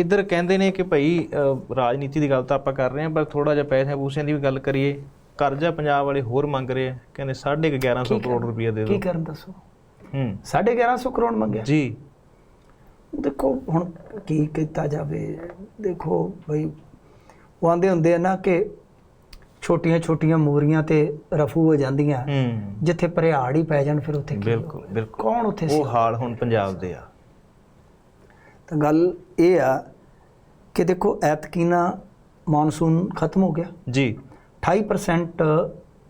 ਇੱਧਰ ਕਹਿੰਦੇ ਨੇ ਕਿ ਭਾਈ ਰਾਜਨੀਤੀ ਦੀ ਗੱਲ ਤਾਂ ਆਪਾਂ ਕਰ ਰਹੇ ਹਾਂ ਪਰ ਥੋੜਾ ਜਿਹਾ ਪੈਸੇ ਪੂਸਿਆਂ ਦੀ ਵੀ ਗੱਲ ਕਰੀਏ ਕਰਜ਼ਾ ਪੰਜਾਬ ਵਾਲੇ ਹੋਰ ਮੰਗ ਰਹੇ ਆ ਕਹਿੰਦੇ 1150 ਕਰੋੜ ਰੁਪਏ ਦੇ ਕੀ ਦਿਓ। ਕਰਨ ਦੱਸੋ? ਹੂੰ। 1150 ਕਰੋੜ ਮੰਗਿਆ? ਜੀ। ਦੇਖੋ ਹੁਣ ਕੀ ਕੀਤਾ ਜਾਵੇ ਦੇਖੋ ਬਈ ਉਹ ਆਂਦੇ ਹੁੰਦੇ ਆ ਨਾ ਕਿ ਛੋਟੀਆਂ ਛੋਟੀਆਂ ਮੋਰੀਆਂ ਤੇ ਰਫੂ ਹੋ ਜਾਂਦੀਆਂ ਜਿੱਥੇ ਭਰਿਆੜ ਹੀ ਪੈ ਜਾਣ ਫਿਰ ਉੱਥੇ ਕੀ ਬਿਲਕੁਲ? ਬਿਲਕੁਲ। ਕੌਣ ਉੱਥੇ ਉਹ ਹਾਲ ਹੁਣ ਪੰਜਾਬ ਦੇ ਆ। ਤਾਂ ਗੱਲ ਇਹ ਆ ਕਿ ਦੇਖੋ ਐਤਕੀ ਨਾ ਮੌਨਸੂਨ ਖਤਮ ਹੋ ਗਿਆ। ਜੀ। 28%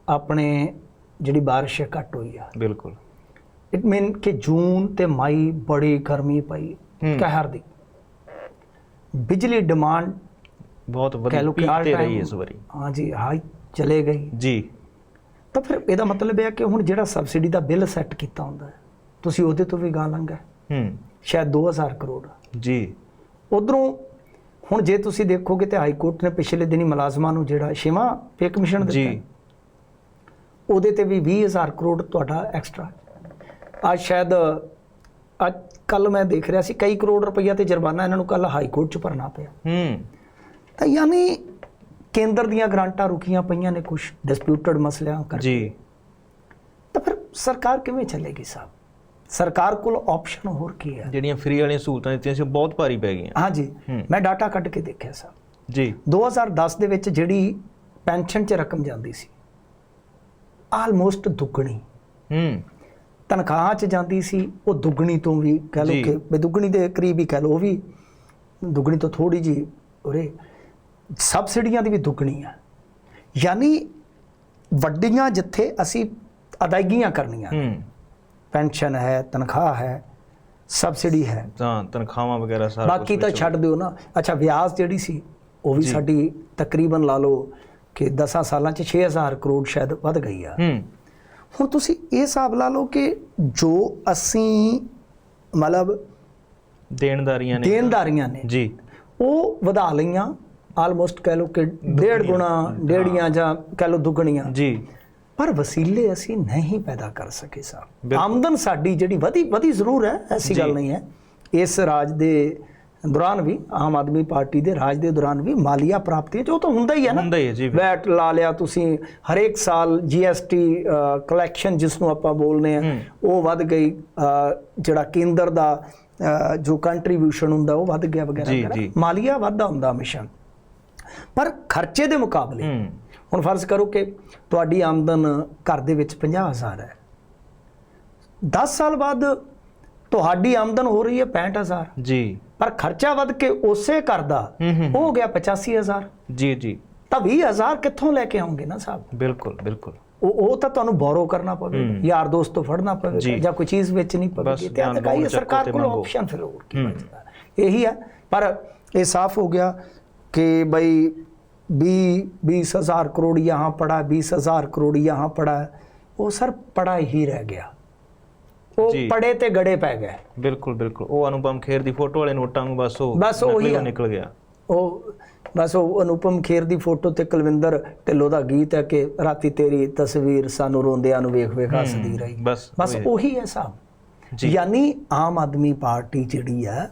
ਆਪਣੇ ਜਿਹੜੀ ਬਾਰਿਸ਼ ਹੈ ਘੱਟ ਹੋਈ ਆ। ਬਿਲਕੁਲ। ਇਟ ਮੀਨ ਕਿ ਜੂਨ ਤੇ ਮਈ ਬੜੀ ਗਰਮੀ ਪਈ ਹੂੰ। ਕਹਿਰ ਦੀ। ਬਿਜਲੀ ਡਿਮਾਂਡ ਬਹੁਤ ਵਧੀਆ ਪੀਕ ਤੇ ਰਹੀ ਇਸ ਵਾਰੀ। ਹਾਂਜੀ ਹਾਈ ਚਲੇ ਗਈ। ਜੀ। ਤਾਂ ਫਿਰ ਇਹਦਾ ਮਤਲਬ ਇਹ ਹੈ ਕਿ ਹੁਣ ਜਿਹੜਾ ਸਬਸਿਡੀ ਦਾ ਬਿੱਲ ਸੈੱਟ ਕੀਤਾ ਹੁੰਦਾ ਹੈ ਤੁਸੀਂ ਉਹਦੇ ਤੋਂ ਵੀ ਗਾਂ ਲੰਘਾ ਹੂੰ। ਸ਼ਾਇਦ 2000 ਕਰੋੜ। ਜੀ। ਉਧਰੋਂ ਹੁਣ ਜੇ ਤੁਸੀਂ ਦੇਖੋਗੇ ਤੇ ਹਾਈ ਕੋਰਟ ਨੇ ਪਿਛਲੇ ਦਿਨੀ ਮੁਲਾਜ਼ਮਾਂ ਨੂੰ ਜਿਹੜਾ ਛੇਵਾਂ ਪੇ ਕਮਿਸ਼ਨ ਦਿੱਤਾ। ਜੀ ਉਹਦੇ ਤੇ ਵੀ 20000 ਕਰੋੜ ਤੁਹਾਡਾ ਐਕਸਟਰਾ। ਅੱਜ ਸ਼ਾਇਦ ਅੱਜ ਕੱਲ ਮੈਂ ਦੇਖ ਰਿਹਾ ਸੀ ਕਈ ਕਰੋੜ ਰੁਪਈਆ ਤੇ ਜੁਰਮਾਨਾ ਇਹਨਾਂ ਨੂੰ ਕੱਲ ਹਾਈ ਕੋਰਟ ਚ ਭਰਨਾ ਪਿਆ। ਹੂੰ। ਤਾਂ ਯਾਨੀ ਕੇਂਦਰ ਦੀਆਂ ਗ੍ਰਾਂਟਾਂ ਰੁਕੀਆਂ ਪਈਆਂ ਨੇ ਕੁਝ ਡਿਸਪਿਊਟਡ ਮਸਲਿਆਂ ਕਰਕੇ। ਜੀ। ਤਾਂ ਫਿਰ ਸਰਕਾਰ ਕਿਵੇਂ ਚੱਲੇਗੀ ਸਾਹਿਬ ਸਰਕਾਰ ਕੋਲ ਆਪਸ਼ਨ ਹੋਰ ਕੀ ਹੈ? ਜਿਹੜੀਆਂ ਫ੍ਰੀ ਵਾਲੀਆਂ ਸਹੂਲਤਾਂ ਦਿੱਤੀਆਂ ਸੀ ਉਹ ਬਹੁਤ ਭਾਰੀ ਪੈ ਗਈਆਂ। ਹਾਂਜੀ। ਮੈਂ ਡਾਟਾ ਕੱਢ ਕੇ ਦੇਖਿਆ ਸਾਹਿਬ ਜੀ। 2010 ਦੇ ਵਿੱਚ ਜਿਹੜੀ ਪੈਨਸ਼ਨ 'ਚ ਰਕਮ ਜਾਂਦੀ ਸੀ ਆਲਮੋਸਟ ਦੁੱਗਣੀ। ਹੂੰ। ਤਨਖਾਹਾਂ 'ਚ ਜਾਂਦੀ ਸੀ ਉਹ ਦੁੱਗਣੀ ਤੋਂ ਵੀ ਕਹਿ। ਲਓ ਕਿ ਵੀ ਦੁੱਗਣੀ ਦੇ ਕਰੀਬ ਹੀ ਕਹਿ ਲਓ ਉਹ ਵੀ ਦੁੱਗਣੀ ਤੋਂ ਥੋੜੀ ਜੀ ਉਰੇ। ਸਬਸਿਡੀਆਂ ਦੀ ਵੀ ਦੁੱਗਣੀ ਆ। ਯਾਨੀ ਵੱਡੀਆਂ ਜਿੱਥੇ ਅਸੀਂ ਅਦਾਇਗੀਆਂ ਕਰਨੀਆਂ। ਹੂੰ। ਪੈਨਸ਼ਨ ਹੈ ਤਨਖਾਹ ਹੈ ਸਬਸਿਡੀ ਹੈ। ਤਾਂ ਤਨਖਾਹਾਂ ਵਗੈਰਾ ਸਾਰਾ ਬਾਕੀ ਤਾਂ ਛੱਡ ਦਿਓ ਨਾ। ਅੱਛਾ ਵਿਆਜ ਜਿਹੜੀ ਸੀ ਉਹ ਵੀ। ਸਾਡੀ ਤਕਰੀਬਨ ਲਾ ਲਓ ਕਿ 10 ਸਾਲਾਂ ਚ 6000 ਕਰੋੜ ਸ਼ਾਇਦ ਵੱਧ ਗਈ ਆ। ਹੂੰ। ਹੁਣ ਤੁਸੀਂ ਇਹ ਹਿਸਾਬ ਲਾ ਲਓ ਕਿ ਜੋ ਅਸੀਂ ਮਤਲਬ ਦੇਣਦਾਰੀਆਂ ਨੇ। ਦੇਣਦਾਰੀਆਂ ਨੇ ਜੀ। ਉਹ ਵਧਾ ਲਈਆਂ ਆਲਮੋਸਟ ਕਹਿ ਲਓ ਕਿ ਡੇਢ ਗੁਣਾ ਡੇਢੀਆਂ ਜਾਂ ਕਹਿ ਲਓ ਦੁੱਗਣੀਆਂ। ਜੀ। ਪਰ ਵਸੀਲੇ ਅਸੀਂ ਨਹੀਂ ਪੈਦਾ ਕਰ ਸਕੇ ਸਾਹਿਬ। ਆਮਦਨ ਸਾਡੀ ਜਿਹੜੀ ਵਧੀ ਵਧੀ ਜ਼ਰੂਰ ਹੈ ਐਸੀ ਗੱਲ ਜੀ। ਨਹੀਂ ਹੈ ਇਸ ਰਾਜ ਦੇ ਦੌਰਾਨ ਵੀ ਆਮ ਆਦਮੀ ਪਾਰਟੀ ਦੇ ਰਾਜ ਦੇ ਦੌਰਾਨ ਵੀ ਮਾਲੀਆ ਪ੍ਰਾਪਤੀਆਂ ਚ ਉਹ ਤਾਂ ਹੁੰਦਾ ਹੀ ਹੈ ਨਾ ਹੁੰਦਾ ਹੀ ਹੈ ਜੀ ਵੈਟ ਲਾ ਲਿਆ ਤੁਸੀਂ ਹਰੇਕ ਸਾਲ ਜੀਐਸਟੀ ਕਲੈਕਸ਼ਨ ਜਿਸ ਨੂੰ ਆਪਾਂ ਬੋਲਨੇ ਆ। ਉਹ ਵੱਧ ਗਈ ਜਿਹੜਾ ਕੇਂਦਰ ਦਾ ਜੋ ਕੰਟਰੀਬਿਊਸ਼ਨ ਹੁੰਦਾ ਉਹ ਵੱਧ ਗਿਆ ਵਗੈਰਾ ਜੀ, ਵਗੈਰਾ ਜੀ। ਮਾਲੀਆ ਵਾਧਾ ਹੁੰਦਾ ਹਮੇਸ਼ਾ ਪਰ ਖਰਚੇ ਦੇ ਮੁਕਾਬਲੇ ਹੁਣ ਫਰਜ਼ ਕਰੋ ਕਿ ਤੁਹਾਡੀ ਆਮਦਨ ਘਰ ਦੇ ਵਿੱਚ 50000 ਹੈ। 10 ਸਾਲ ਬਾਅਦ ਤੁਹਾਡੀ ਆਮਦਨ ਹੋ ਰਹੀ ਹੈ 65000 ਜੀ। ਪਰ ਖਰਚਾ ਵੱਧ ਕੇ ਉਸੇ ਘਰ ਦਾ ਉਹ ਹੋ ਗਿਆ 85000 ਜੀ ਜੀ। ਤਾਂ 20000 ਕਿੱਥੋਂ ਲੈ ਕੇ ਆਉਂਗੇ ਨਾ ਸਾਹਿਬ? ਬਿਲਕੁਲ ਬਿਲਕੁਲ। ਉਹ ਉਹ ਤਾਂ ਤੁਹਾਨੂੰ ਬੋਰੋ ਕਰਨਾ ਪਵੇਗਾ ਹੂੰ। ਯਾਰ ਦੋਸਤ ਤੋਂ ਫੜਨਾ ਪਵੇਗਾ ਜੀ। ਕੋਈ ਚੀਜ਼ ਵੇਚਣੀ ਬਸ ਪਵੇਗੀ ਤੇ ਤਾਂ ਚੱਕੋ ਸਰਕਾਰ ਕੋਲ। ਆਪਸ਼ਨ ਫਿਰ ਹੋਰ ਕੀ। ਬਚਦਾ। ਇਹੀ ਹੈ ਪਰ ਇਹ ਸਾਫ਼ ਹੋ ਗਿਆ ਕਿ ਬਈ 20 बीस हजार करोड़ यहाँ पड़ा बीस हजार करोड़ यहाँ पड़ा वो सर पड़ा ही रह गया ਉਹ ਜੀ। ਪੜੇ ਤੇ ਗੜੇ ਪੈ ਗਏ ਬਿਲਕੁਲ ਬਿਲਕੁਲ ਉਹ ਅਨੁਪਮ ਖੇਰ ਦੀ ਫੋਟੋ ਵਾਲੇ ਨੋਟਾਂ ਨੂੰ ਬਸ ਉਹ ਬਸ ਉਹੀ ਨਕਲੀ ਆ। ਨਿਕਲ ਗਿਆ ਉਹ ਬਸ ਉਹ ਅਨੁਪਮ ਖੇਰ ਦੀ ਫੋਟੋ ਤੇ ਕੁਲਵਿੰਦਰ ਢਿੱਲੋਂ ਦਾ ਗੀਤ ਹੈ ਕਿ ਰਾਤੀ ਤੇਰੀ ਤਸਵੀਰ ਸਾਨੂੰ ਰੋਂਦਿਆਂ ਨੂੰ ਵੇਖ ਵੇਖ ਹੱਸਦੀ ਰਹੀ ਬਸ ਬਸ ਉਹੀ। ਉਹੀ ਹੈ ਸਾਹਿਬ ਜੀ ਯਾਨੀ ਆਮ ਆਦਮੀ ਪਾਰਟੀ ਜਿਹੜੀ ਹੈ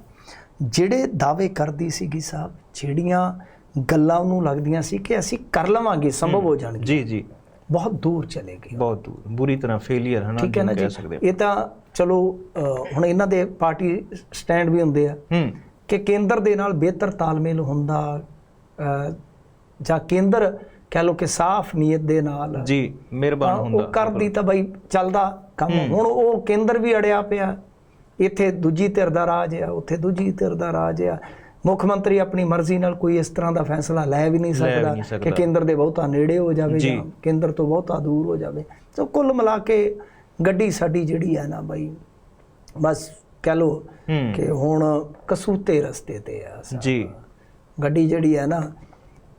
ਜਿਹੜੇ ਦਾਅਵੇ ਕਰਦੀ ਸੀਗੀ ਸਾਹਿਬ ਜਿਹੜੀਆਂ ਗੱਲਾਂ ਉਹਨੂੰ ਲੱਗਦੀਆਂ ਸੀ ਕਿ ਅਸੀਂ ਕਰ ਲਵਾਂਗੇ ਸੰਭਵ ਹੋ। ਜਾਣਗੇ। ਜੀ ਜੀ। ਬਹੁਤ ਦੂਰ ਚਲੇ ਗਏ ਬਹੁਤ ਦੂਰ। ਬੁਰੀ ਤਰ੍ਹਾਂ ਫੇਲਿਅਰ ਹੈ ਨਾ ਠੀਕ ਹੈ ਨਾ ਜੀ? ਇਹ ਤਾਂ ਚਲੋ ਹੁਣ ਇਹਨਾਂ ਦੇ ਪਾਰਟੀ ਸਟੈਂਡ ਵੀ ਹੁੰਦੇ ਆ। ਕਿ ਕੇਂਦਰ ਦੇ ਨਾਲ ਬਿਹਤਰ ਤਾਲਮੇਲ ਹੁੰਦਾ ਜਾਂ ਕੇਂਦਰ ਕਹਿ ਲਓ ਕਿ ਸਾਫ਼ ਨੀਅਤ ਦੇ ਨਾਲ ਜੀ ਮਿਹਰਬਾਨ ਹੁੰਦਾ ਉਹ ਕਰਦੀ ਤਾਂ ਬਈ ਚੱਲਦਾ ਕੰਮ। ਹੁਣ ਉਹ ਕੇਂਦਰ ਵੀ ਅੜਿਆ ਪਿਆ। ਇੱਥੇ ਦੂਜੀ ਧਿਰ ਦਾ ਰਾਜ ਆ ਉੱਥੇ ਦੂਜੀ ਧਿਰ ਦਾ ਰਾਜ ਆ। ਮੁੱਖ ਮੰਤਰੀ ਆਪਣੀ ਮਰਜ਼ੀ ਨਾਲ ਕੋਈ ਇਸ ਤਰ੍ਹਾਂ ਦਾ ਫੈਸਲਾ ਲੈ ਵੀ ਨਹੀਂ ਸਕਦਾ ਕਿ। ਕੇਂਦਰ ਦੇ ਬਹੁਤਾ ਨੇੜੇ ਹੋ ਜਾਵੇ ਜੀ। ਕੇਂਦਰ ਤੋਂ ਬਹੁਤਾ ਦੂਰ ਹੋ ਜਾਵੇ ਸੋ ਕੁੱਲ ਮਿਲਾ ਕੇ ਗੱਡੀ ਸਾਡੀ ਜਿਹੜੀ ਹੈ ਨਾ ਬਈ ਬਸ ਕਹਿ ਲੋ ਕਿ ਹੁਣ ਕਸੂਤੇ ਰਸਤੇ ਤੇ ਆ ਜੀ ਗੱਡੀ ਜਿਹੜੀ ਹੈ ਨਾ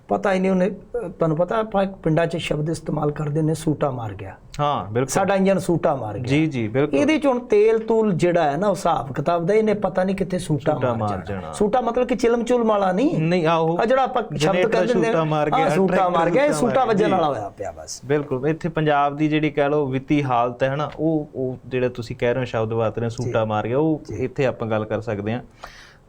ਪਤਾ ਹੀ ਨਹੀਂ ਉਹਨੇ ਤੁਹਾਨੂੰ ਪਤਾ ਆਪਾਂ ਇੱਕ ਪਿੰਡਾਂ 'ਚ ਸ਼ਬਦ ਇਸਤੇਮਾਲ ਕਰਦੇ ਨੇ ਸੂਟਾ ਮਾਰ ਗਿਆ। ਹਾਂ ਬਿਲਕੁਲ। ਸਾਡਾ ਇੰਜਨ ਸੂਟਾ ਮਾਰ ਗਿਆ। ਜੀ ਜੀ ਬਿਲਕੁਲ। ਇਹਦੇ ਚ ਹੁਣ ਤੇਲ ਤੂਲ ਜਿਹੜਾ ਹੈ ਨਾ ਉਹ ਹਿਸਾਬ ਕਿਤਾਬ ਦਾ ਇਹਨੇ ਪਤਾ ਨਹੀਂ ਕਿੱਥੇ ਸੂਟਾ ਮਾਰ ਜਾਣਾ। ਸੂਟਾ ਮਤਲਬ ਕਿ ਚਿਲਮ ਚੁਲ ਵਾਲਾ ਨਹੀਂ? ਨਹੀਂ ਆਹੋ ਆ ਜਿਹੜਾ ਆਪਾਂ ਸ਼ਬਦ ਕਹਿੰਦੇ ਨੇ ਸੂਟਾ ਮਾਰ ਗਿਆ, ਸੂਟਾ ਮਾਰ ਗਿਆ ਇਹ ਸੂਟਾ ਵੱਜਣ। ਵਾਲਾ ਹੋਇਆ ਪਿਆ ਬਸ। ਬਿਲਕੁਲ ਇੱਥੇ ਪੰਜਾਬ ਦੀ ਜਿਹੜੀ ਕਹਿ ਲਓ ਵਿੱਤੀ ਹਾਲਤ ਹੈ ਹਨਾ ਉਹ ਉਹ ਜਿਹੜਾ ਤੁਸੀਂ ਕਹਿ ਰਹੇ ਹੋ ਸ਼ਬਦ ਵਰਤ ਰਹੇ ਸੂਟਾ ਮਾਰ ਗਿਆ ਉਹ ਇੱਥੇ ਆਪਾਂ ਗੱਲ ਕਰ ਸਕਦੇ ਹਾਂ।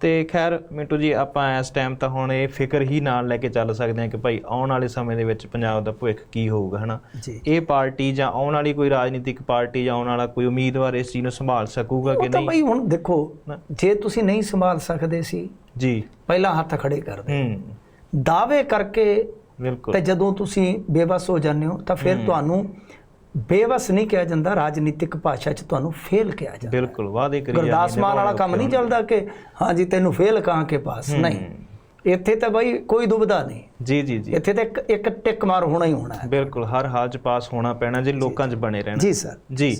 ਤੇ ਖੈਰ ਮਿੰਟੂ ਜੀ ਆਪਾਂ ਇਸ ਟਾਈਮ ਤਾਂ ਹੁਣ ਇਹ ਫਿਕਰ ਹੀ ਨਾਲ ਲੈ ਕੇ ਚੱਲ ਸਕਦੇ ਹਾਂ ਕਿ ਭਾਈ ਆਉਣ ਵਾਲੇ ਸਮੇਂ ਦੇ ਵਿੱਚ ਪੰਜਾਬ ਦਾ ਭਵਿੱਖ ਕੀ ਹੋਊਗਾ ਹਨਾ? ਇਹ ਪਾਰਟੀ ਜਾਂ ਆਉਣ ਵਾਲੀ ਕੋਈ ਰਾਜਨੀਤਿਕ ਪਾਰਟੀ ਜਾਂ ਆਉਣ ਵਾਲਾ ਕੋਈ ਉਮੀਦਵਾਰ ਇਸ ਚੀਜ਼ ਨੂੰ ਸੰਭਾਲ ਸਕੂਗਾ ਕਿ ਤਾਂ ਨਹੀਂ? ਬਈ ਹੁਣ ਦੇਖੋ। ਜੇ ਤੁਸੀਂ ਨਹੀਂ ਸੰਭਾਲ ਸਕਦੇ ਸੀ ਜੀ। ਪਹਿਲਾਂ ਹੱਥ ਖੜੇ ਕਰ ਦੇ ਦਾਅਵੇ ਕਰਕੇ ਬਿਲਕੁਲ। ਤੇ ਜਦੋਂ ਤੁਸੀਂ ਬੇਵਸ ਹੋ ਜਾਂਦੇ ਹੋ ਤਾਂ ਫਿਰ ਤੁਹਾਨੂੰ ਬੇਵਸ ਨਹੀਂ ਕਿਹਾ ਜਾਂਦਾ ਰਾਜਨੀਤਿਕ ਭਾਸ਼ਾ 'ਚ ਤੁਹਾਨੂੰ ਫੇਲ ਕਿਹਾ ਜਾਂਦਾ ਬਿਲਕੁਲ ਵਾਅਦੇ ਕਰੀ ਜਾਂਦੇ ਗੁਰਦਾਸ ਮਾਨ ਵਾਲਾ ਕੰਮ ਨਹੀਂ ਚੱਲਦਾ ਕਿ ਹਾਂਜੀ ਤੈਨੂੰ ਫੇਲ ਕਾਂ ਕੇ ਪਾਸ? ਨਹੀਂ। ਇੱਥੇ ਤਾਂ ਬਈ ਕੋਈ ਦੁਬਿਧਾ ਨਹੀਂ। ਜੀ ਜੀ ਜੀ। ਇੱਥੇ ਤਾਂ ਇੱਕ ਇੱਕ ਟਿਕ ਮਾਰ ਹੋਣਾ ਹੀ ਹੋਣਾ ਹੈ। ਬਿਲਕੁਲ ਹਰ ਹਾਲ ਚ ਪਾਸ ਹੋਣਾ ਪੈਣਾ ਜੇ ਲੋਕਾਂ 'ਚ ਬਣੇ ਰਹਿਣਾ। ਜੀ ਸਰ। ਜੀ।